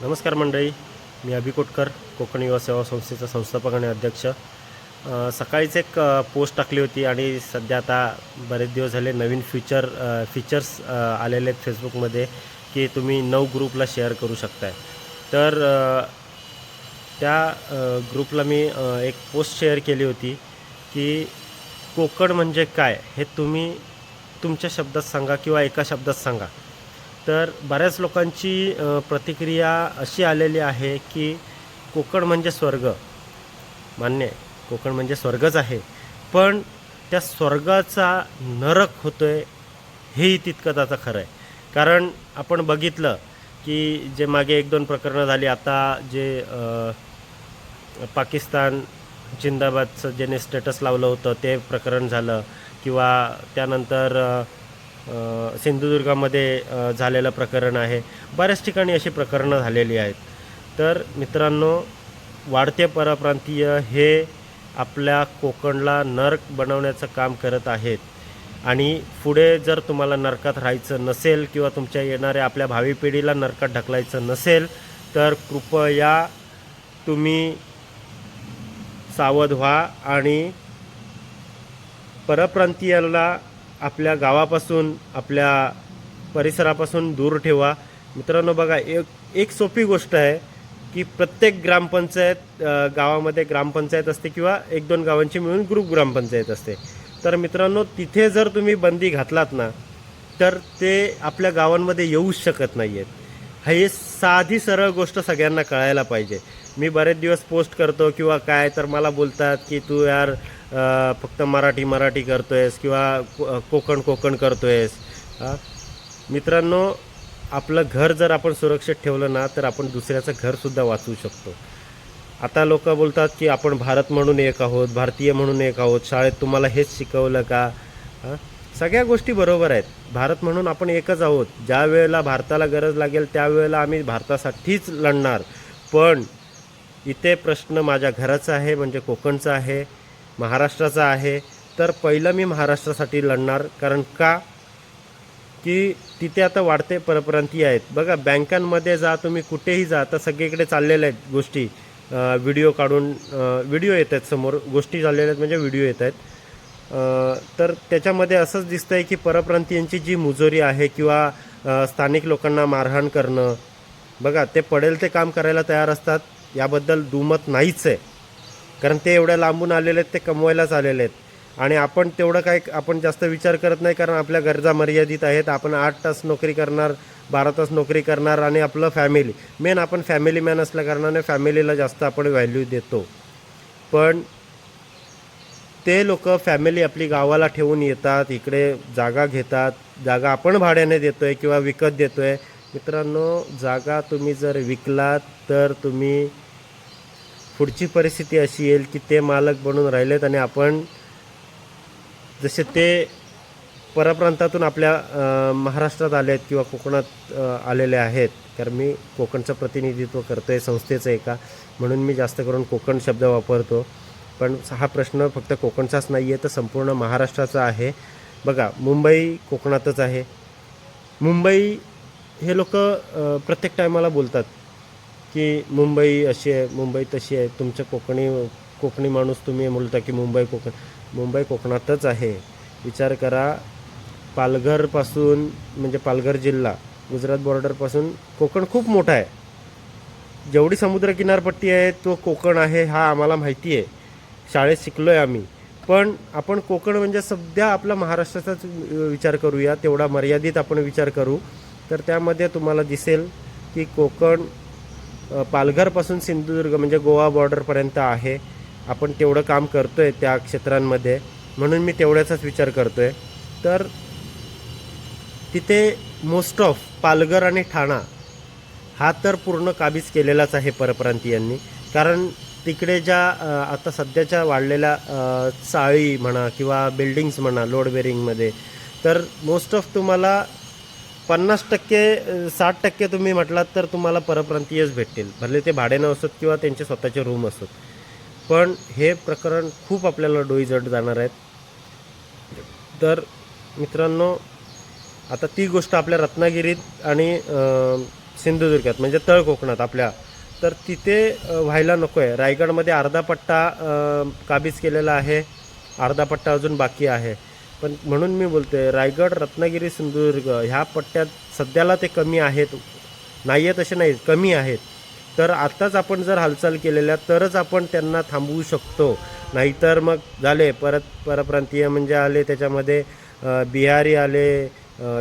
नमस्कार मंडळी मी अभिकोटकर कोकण युवा सेवा संस्थेचा संस्थापक आणि अध्यक्ष. सकाळीच एक पोस्ट टाकली होती आणि सध्या आता बरेच दिवस झाले नवीन फीचर फीचर्स आलेले आहेत फेसबुकमध्ये की तुम्ही नऊ ग्रुपला शेअर करू शकताय. तर त्या ग्रुपला मी एक पोस्ट शेअर केली होती की कोकण म्हणजे काय हे तुम्ही तुमच्या शब्दात सांगा किंवा एका शब्दात सांगा. तर बऱ्याच लोकांची प्रतिक्रिया अशी आलेली आहे की कोकण म्हणजे स्वर्ग. मान्य आहे कोकण म्हणजे स्वर्गच आहे. पण त्या स्वर्गाचा नरक होतोय हेही तितकंच आता खरं आहे. कारण आपण बघितलं की जे मागे एक दोन प्रकरणं झाली आता जे पाकिस्तान जिंदाबादचं ज्याने स्टेटस लावलं होतं ते प्रकरण झालं किंवा त्यानंतर सिंधुदुर्गामध्ये झालेलं प्रकरण आहे. बऱ्याच ठिकाणी अशी प्रकरणं झालेली आहेत. तर मित्रांनो वाढते परप्रांतीय हे आपल्या कोकणला नर्क बनवण्याचं काम करत आहेत. आणि पुढे जर तुम्हाला नरकात राहायचं नसेल किंवा तुमच्या येणाऱ्या आपल्या भावी पिढीला नरकात ढकलायचं नसेल तर कृपया तुम्ही सावध व्हा आणि परप्रांतीयाला आपल्या गावापासून आपल्या परिसरापासून दूर ठेवा. मित्रांनो बघा एक एक सोपी गोष्ट आहे की प्रत्येक ग्रामपंचायत गावामध्ये ग्रामपंचायत असते किंवा एक दोन गावांची मिळून ग्रुप ग्रामपंचायत असते. तर मित्रांनो तिथे जर तुम्ही बंदी घातलात ना तर ते आपल्या गावांमध्ये येऊच शकत नाही आहेत हे साधी सरळ गोष्ट सगळ्यांना कळायला पाहिजे. मी बरेच दिवस पोस्ट करतो किंवा काय तर मला बोलतात की तू यार फक्त मराठी मराठी करतोयस किंवा कोकण कोकण करतोयस. हा? मित्रांनो आपलं घर जर आपण सुरक्षित ठेवलं ना तर आपण दुसऱ्याचं घरसुद्धा वाचवू शकतो. आता लोक बोलतात की आपण भारत म्हणून एक आहोत भारतीय म्हणून एक आहोत शाळेत तुम्हाला हेच शिकवलं का? सगळ्या गोष्टी बरोबर आहेत. भारत म्हणून आपण एकच आहोत. ज्या वेळेला भारताला गरज लागेल त्यावेळेला आम्ही भारतासाठीच लढणार. पण इथे प्रश्न माझ्या घराचा आहे म्हणजे कोकणचा आहे. महाराष्ट्राचा आहे तर पहिलं मी महाराष्ट्रासाठी लढणार. कारण का? की तिथे आता वाढते परप्रांतीय आहेत. बघा बँकांमध्ये जा तुम्ही कुठेही जा आता सगळीकडे चाललेल्या आहेत गोष्टी. व्हिडिओ काढून व्हिडिओ येत आहेत समोर. गोष्टी चाललेल्या आहेत म्हणजे व्हिडिओ येत आहेत. तर त्याच्यामध्ये असंच दिसतं आहे की परप्रांतीयांची जी मुजोरी आहे किंवा स्थानिक लोकांना मारहाण करणं बघा ते पडेल ते काम करायला तयार असतात. याबद्दल दुमत नाहीच आहे. कारण ते एवढ्या लांबून आलेले आहेत ते कमवायलाच आलेले आहेत. आणि आपण तेवढं काय आपण जास्त विचार करत नाही कारण आपल्या गरजा मर्यादित आहेत. आपण आठ तास नोकरी करणार बारा तास नोकरी करणार आणि आपलं फॅमिली मेन आपण फॅमिली मॅन असल्याकारणाने फॅमिलीला जास्त आपण व्हॅल्यू देतो. पण ते लोक फॅमिली आपली गावाला ठेवून येतात इकडे जागा घेतात. जागा आपण भाड्याने देतो आहे किंवा विकत देतो आहे मित्रांनो जागा तुम्ही जर विकलात तर तुम्ही पुढची परिस्थिती अशी येईल की ते मालक बनून राहिलेत आणि आपण जसे ते परप्रांतातून आपल्या महाराष्ट्रात आले आहेत किंवा कोकणात आलेले आहेत. कारण मी कोकणचं प्रतिनिधित्व करतो आहे संस्थेचं एका म्हणून मी जास्त करून कोकण शब्द वापरतो. पण हा प्रश्न फक्त कोकणचाच नाही आहे तर संपूर्ण महाराष्ट्राचा आहे. बघा मुंबई कोकणातच आहे. मुंबई हे लोक प्रत्येक टायमाला बोलतात. की मुंबई अशी आहे मुंबई तशी आहे तुमचं कोकणी कोकणी माणूस तुम्ही बोलता की मुंबई कोकण मुंबई कोकणातच आहे. विचार करा पालघरपासून म्हणजे पालघर जिल्हा गुजरात बॉर्डरपासून कोकण खूप मोठा आहे. जेवढी समुद्र किनारपट्टी आहे तो कोकण आहे हा आम्हाला माहिती आहे. शाळेत शिकलो आहे आम्ही. पण आपण कोकण म्हणजे सध्या आपला महाराष्ट्राचाच विचार करूया तेवढा मर्यादित आपण विचार करू. तर त्यामध्ये तुम्हाला दिसेल की कोकण पालघरपासून सिंधुदुर्ग म्हणजे गोवा बॉर्डरपर्यंत आहे. आपण तेवढं काम करतो आहे त्या क्षेत्रांमध्ये. म्हणून मी तेवढ्याचाच विचार करतो आहे तर तिथे मोस्ट ऑफ पालघर आणि ठाणा हा तर पूर्ण काबीज केलेलाच आहे परप्रांतीयांनी. कारण तिकडे ज्या आता सध्याच्या वाढलेल्या चाळी म्हणा किंवा बिल्डिंग्स म्हणा लोड बेरिंगमध्ये तर मोस्ट ऑफ तुम्हाला पन्नास टक्के साठ टक्के तुम्ही म्हटलात तर तुम्हाला परप्रांतीयच भेटतील. भले ते भाड्यानं असत किंवा त्यांचे स्वतःचे रूम असत. पण हे प्रकरण खूप आपल्याला डोईजड जाणार आहेत. तर मित्रांनो आता ती गोष्ट आपल्या रत्नागिरीत आणि सिंधुदुर्गात म्हणजे तळ कोकणात आपल्या तर तिथे व्हायला नको आहे रायगडमध्ये अर्धा पट्टा काबीज केलेला आहे. अर्धा पट्टा अजून बाकी आहे. पण म्हणून मी बोलतोय रायगड रत्नागिरी सिंधुदुर्ग ह्या पट्ट्यात सध्याला ते कमी आहेत. नाही आहेत असे नाही कमी आहेत. तर आत्ताच आपण जर हालचाल केलेल्या तरच आपण त्यांना थांबवू शकतो. नाहीतर मग झाले परत परप्रांतीय म्हणजे आले त्याच्यामध्ये बिहारी आले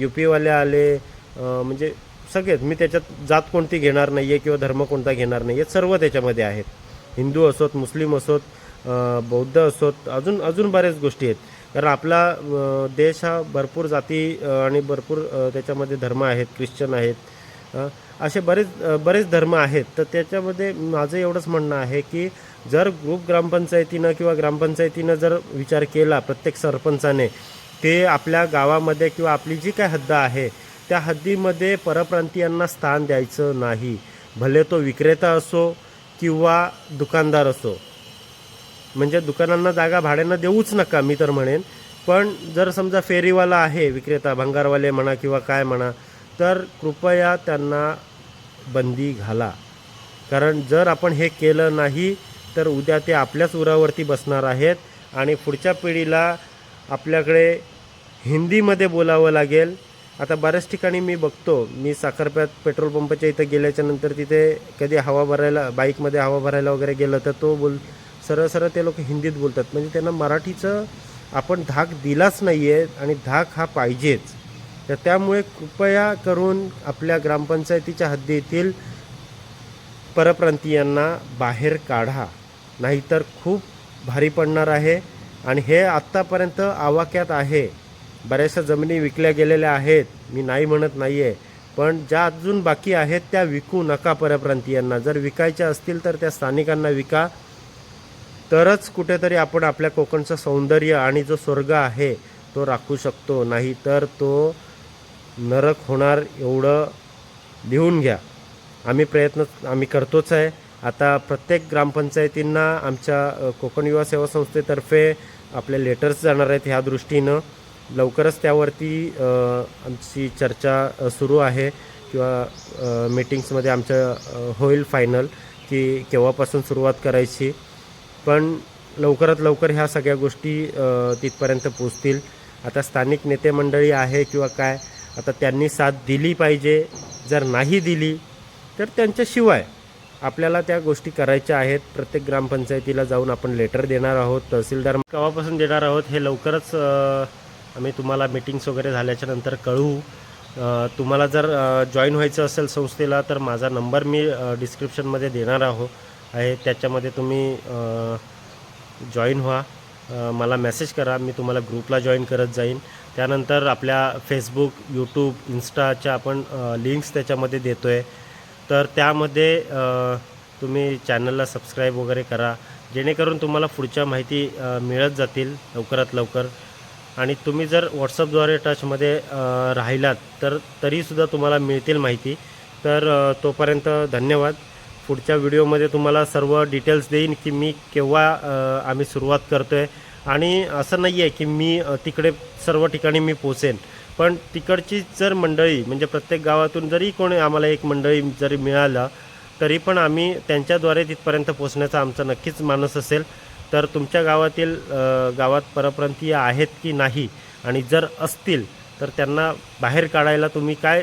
यू पीवाले आले म्हणजे सगळेच. मी त्याच्यात जात कोणती घेणार नाही आहे किंवा धर्म कोणता घेणार नाही आहे सर्व त्याच्यामध्ये आहेत. हिंदू असोत मुस्लिम असोत बौद्ध असोत अजून अजून बऱ्याच गोष्टी आहेत. कारण आपला देश हा भरपूर जाती आणि भरपूर त्याच्यामध्ये धर्म आहेत ख्रिश्चन आहेत. असे बरेच बरेच धर्म आहेत. तर त्याच्यामध्ये माझं एवढंच म्हणणं आहे की जर ग्रुप ग्रामपंचायतीनं किंवा ग्रामपंचायतीनं जर विचार केला प्रत्येक सरपंचाने ते आपल्या गावामध्ये किंवा आपली जी काय हद्द आहे त्या हद्दीमध्ये परप्रांतीयांना स्थान द्यायचं नाही. भले तो विक्रेता असो किंवा दुकानदार असो. म्हणजे दुकानांना जागा भाड्यानं देऊच नका मी तर म्हणेन. पण जर समजा फेरीवाला आहे विक्रेता भंगारवाले म्हणा किंवा काय म्हणा तर कृपया त्यांना बंदी घाला. कारण जर आपण हे केलं नाही तर उद्या ते आपल्याच उरावरती बसणार आहेत आणि पुढच्या पिढीला आपल्याकडे हिंदीमध्ये बोलावं लागेल. आता बऱ्याच ठिकाणी मी बघतो मी साखरप्यात पेट्रोल पंपाच्या इथं गेल्याच्यानंतर तिथे कधी हवा भरायला बाईकमध्ये हवा भरायला वगैरे गेलं तर तो बोल सरळ सरळ ते लोक हिंदीत बोलतात. म्हणजे त्यांना मराठीचं आपण धाक दिलाच नाही आहे आणि धाक हा पाहिजेच. तर त्यामुळे कृपया करून आपल्या ग्रामपंचायतीच्या हद्दीतील परप्रांतीयांना बाहेर काढा. नाहीतर खूप भारी पडणार आहे. आणि हे आत्तापर्यंत आवाक्यात आहे. बऱ्याचशा जमिनी विकल्या गेलेल्या आहेत. मी नाही म्हणत नाही आहे पण ज्या अजून बाकी आहेत त्या विकू नका परप्रांतीयांना. जर विकायच्या असतील तर त्या स्थानिकांना विका. तरच कुठेतरी आपण आपल्या कोकणचं सौंदर्य आणि जो स्वर्ग आहे तो राखू शकतो. नाही तर तो नरक होणार एवढं लिहून घ्या. आम्ही प्रयत्न आम्ही करतोच आहे. आता प्रत्येक ग्रामपंचायतींना आमच्या कोकण युवा सेवा संस्थेतर्फे आपले लेटर्स जाणार आहेत ह्या दृष्टीनं. लवकरच त्यावरती आमची चर्चा सुरू आहे किंवा मीटिंग्समध्ये आमच्या होईल फायनल की केव्हापासून सुरुवात करायची. पण लवकरात लवकर ह्या सगळ्या गोष्टी तिथपर्यंत पोचतील. आता स्थानिक नेते मंडळी आहे किंवा काय आता त्यांनी साथ दिली पाहिजे. जर नाही दिली तर त्यांच्याशिवाय आपल्याला त्या गोष्टी करायच्या आहेत. प्रत्येक ग्रामपंचायतीला जाऊन आपण लेटर देणार आहोत तहसीलदार केव्हापासून देणार आहोत हे लवकरच आम्ही तुम्हाला मीटिंग्स वगैरे झाल्याच्यानंतर कळवू. तुम्हाला जर जॉईन व्हायचं असेल संस्थेला तर माझा नंबर मी डिस्क्रिप्शनमध्ये देणार आहो. आहे. त्याच्यामध्ये तुम्ही जॉईन व्हा. मला मेसेज करा. मी तुम्हाला ग्रुपला जॉईन करत जाईन. त्यानंतर आपल्या फेसबुक यूट्यूब इन्स्टाच्या आपण लिंक्स त्याच्यामध्ये देतो आहे तर त्यामध्ये तुम्ही चॅनलला सबस्क्राईब वगैरे करा. जेणेकरून तुम्हाला पुढच्या माहिती मिळत जातील लवकरात लवकर. आणि तुम्ही जर व्हॉट्सअपद्वारे टचमध्ये राहिलात तर तरीसुद्धा तुम्हाला मिळतील माहिती. तर तोपर्यंत धन्यवाद. पुढच्या व्हिडिओमध्ये तुम्हाला सर्व डिटेल्स देईन की मी केव्हा आम्ही सुरुवात करतो आहे आणि असं नाही आहे की मी तिकडे सर्व ठिकाणी मी पोचेन. पण तिकडची जर मंडळी म्हणजे प्रत्येक गावातून जरी कोणी आम्हाला एक मंडळी जरी मिळालं तरी पण आम्ही त्यांच्याद्वारे तिथपर्यंत पोचण्याचा आमचा नक्कीच मानस असेल. तर तुमच्या गावातील गावात परप्रांतीय आहेत की नाही आणि जर असतील तर त्यांना बाहेर काढायला तुम्ही काय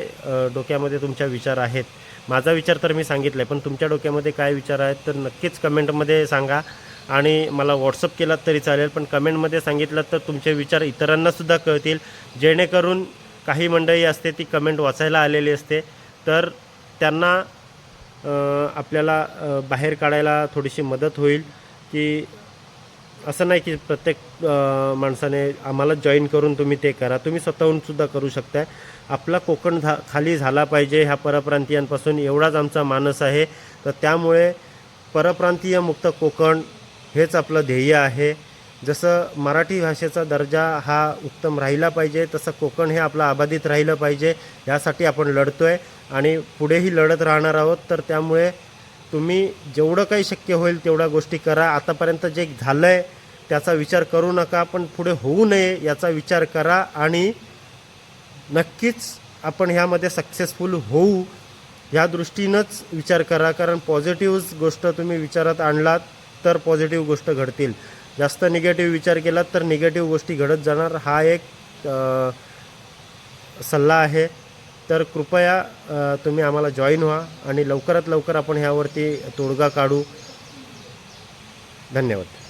डोक्यामध्ये तुमच्या विचार आहेत? माझा विचार तर मी सांगितला आहे पण तुमच्या डोक्यामध्ये काय विचार आहेत तर नक्कीच कमेंटमध्ये सांगा. आणि मला व्हॉट्सअप केलात तरी चालेल पण कमेंटमध्ये सांगितलं तर तुमचे विचार इतरांनासुद्धा कळतील. जेणेकरून काही मंडळी असते ती कमेंट वाचायला आलेली असते. तर त्यांना आपल्याला बाहेर काढायला थोडीशी मदत होईल की असं नाही की प्रत्येक माणसाने आम्हाला जॉईन करून तुम्ही ते करा. तुम्ही स्वतःहून सुद्धा करू शकताय. आपला कोकण झा खाली झाला पाहिजे ह्या परप्रांतीयांपासून. एवढाच आमचा मानस आहे. तर त्यामुळे परप्रांतीय मुक्त कोकण हेच आपलं ध्येय आहे. जसं मराठी भाषेचा दर्जा हा उत्तम राहिला पाहिजे तसं कोकण हे आपलं अबाधित राहिलं पाहिजे. यासाठी आपण लढतो आहे आणि पुढेही लढत राहणार आहोत. तर त्यामुळे तुम्ही जेवढं काही शक्य होईल तेवढ्या गोष्टी करा. आतापर्यंत जे झालं आहे त्याचा विचार करू नका पण पुढे होऊ नये याचा विचार करा आणि नक्कीच आपण ह्यामध्ये सक्सेसफुल होऊ ह्या दृष्टीनंच विचार करा. कारण पॉझिटिव्ह गोष्ट तुम्ही विचारात आणलात तर पॉझिटिव्ह गोष्ट घडतील. जास्त निगेटिव्ह विचार केलात तर निगेटिव्ह गोष्टी घडत जाणार. हा एक सल्ला आहे. तर कृपया तुम्ही आम्हाला जॉईन व्हा आणि लवकरात लवकर आपण ह्यावरती तोडगा काढू. धन्यवाद.